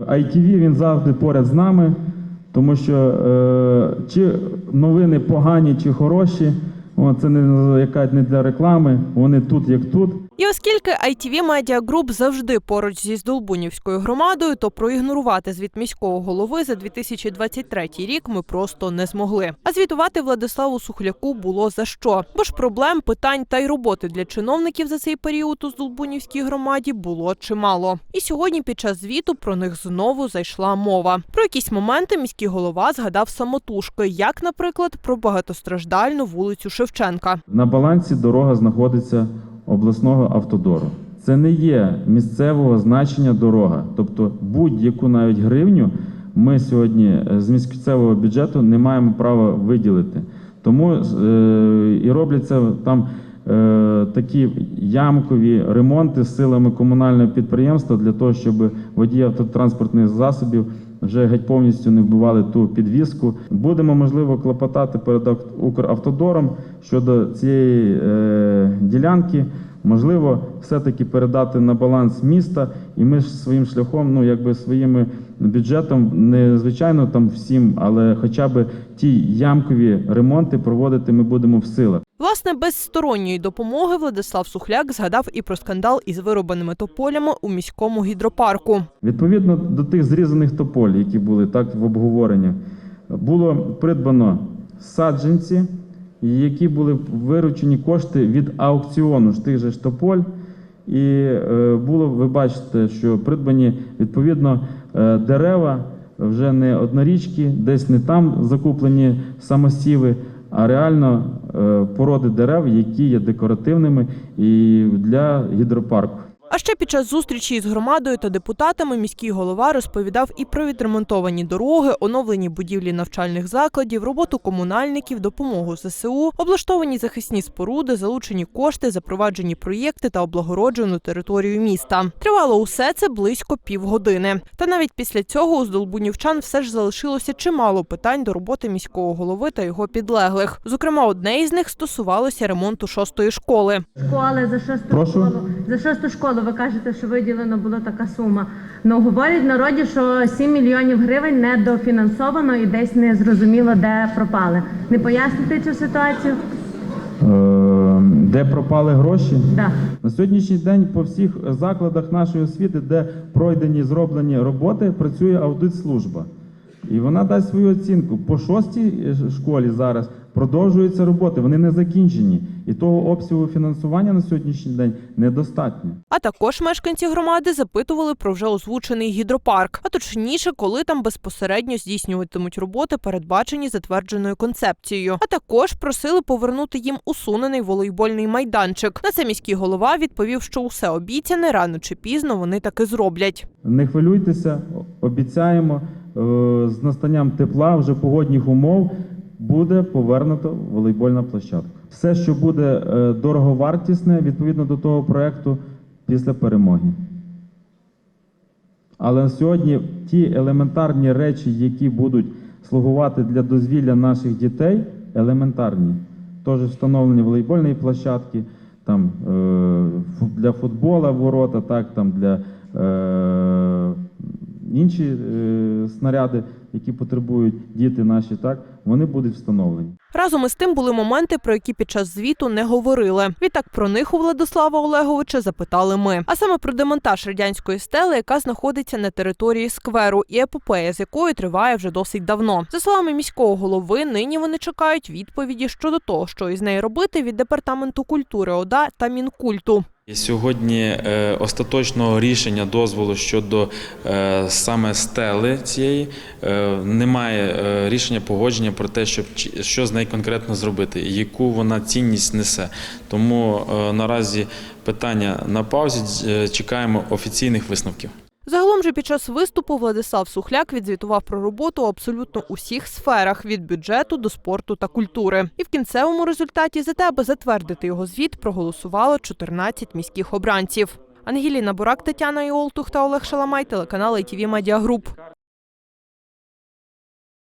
ITV він завжди поряд з нами, тому що е, чи новини погані, чи хороші, о, це не яка не для реклами, вони тут як тут. І оскільки ITV Media Group завжди поруч зі Здолбунівською громадою, то проігнорувати звіт міського голови за 2023 рік ми просто не змогли. А звітувати Владиславу Сухляку було за що. Бо ж проблем, питань та й роботи для чиновників за цей період у Здолбунівській громаді було чимало. І сьогодні під час звіту про них знову зайшла мова. Про якісь моменти міський голова згадав самотужки, як, наприклад, про багатостраждальну вулицю Шевченка. На балансі дорога знаходиться обласного автодору. Це не є місцевого значення дорога. Тобто будь-яку навіть гривню ми сьогодні е, з місцевого бюджету не маємо права виділити. Тому е, і робляться там е, такі ямкові ремонти з силами комунального підприємства для того, щоб водії автотранспортних засобів вже геть повністю не вбивали ту підвіску. Будемо можливо клопотати перед Ав- Укравтодором щодо цієї е, ділянки. Можливо, все-таки передати на баланс міста, і ми ж своїм шляхом, ну якби своїм бюджетом, не звичайно там всім, але хоча б ті ямкові ремонти проводити ми будемо в силах. Власне, без сторонньої допомоги Владислав Сухляк згадав і про скандал із виробленими тополями у міському гідропарку. Відповідно до тих зрізаних тополь, які були так в обговоренні, було придбано саджанці, які були виручені кошти від аукціону ж тих же ж тополь. І е, було, ви бачите, що придбані відповідно е, дерева вже не однорічки, десь не там закуплені самосіви, а реально породи дерев, які є декоративними і для гідропарку. А ще під час зустрічі із громадою та депутатами міський голова розповідав і про відремонтовані дороги, оновлені будівлі навчальних закладів, роботу комунальників, допомогу ЗСУ, облаштовані захисні споруди, залучені кошти, запроваджені проєкти та облагороджену територію міста. Тривало усе це близько півгодини. Та навіть після цього у здолбунівчан все ж залишилося чимало питань до роботи міського голови та його підлеглих. Зокрема, одне із них стосувалося ремонту шостої школи. Школи за шосту школу. За шосту школу ви кажете, що виділено була така сума. Ну говорять народі, що 7 мільйонів гривень недофінансовано і десь не зрозуміло, де пропали. Не поясните цю ситуацію? Е, Де пропали гроші? Да. На сьогоднішній день по всіх закладах нашої освіти, де пройдені зроблені роботи, працює аудит-служба. І вона дасть свою оцінку. По шостій е, школі зараз продовжуються роботи, вони не закінчені. І того обсягу фінансування на сьогоднішній день недостатньо. А також мешканці громади запитували про вже озвучений гідропарк, а точніше, коли там безпосередньо здійснюватимуть роботи, передбачені затвердженою концепцією. А також просили повернути їм усунений волейбольний майданчик. На це міський голова відповів, що усе обіцяне рано чи пізно вони таки зроблять. Не хвилюйтеся, обіцяємо, з настанням тепла, вже погодних умов буде повернуто волейбольна площадка. Все, що буде е, дороговартісне, відповідно до того проекту, після перемоги. Але на сьогодні ті елементарні речі, які будуть слугувати для дозвілля наших дітей, елементарні. Тож встановлення волейбольної площадки, там е, для футбола ворота, так, там для е, інші е, снаряди, які потребують діти наші, так, вони будуть встановлені. Разом із тим були моменти, про які під час звіту не говорили. Відтак про них у Владислава Олеговича запитали ми. А саме про демонтаж радянської стели, яка знаходиться на території скверу, і епопея, з якою триває вже досить давно. За словами міського голови, нині вони чекають відповіді щодо того, що із нею робити від департаменту культури ОДА та Мінкульту. Сьогодні е, остаточного рішення дозволу щодо е, саме стели цієї е, немає рішення погодження про те, щоб що з нею конкретно зробити, яку вона цінність несе. Тому наразі питання на паузі чекаємо офіційних висновків. Загалом же під час виступу Владислав Сухляк відзвітував про роботу абсолютно усіх сферах від бюджету до спорту та культури. І в кінцевому результаті за те, аби затвердити його звіт, проголосувало 14 міських обранців. Ангеліна Бурак, Тетяна Іолтух та Олег Шаламай, телеканал ITV Group.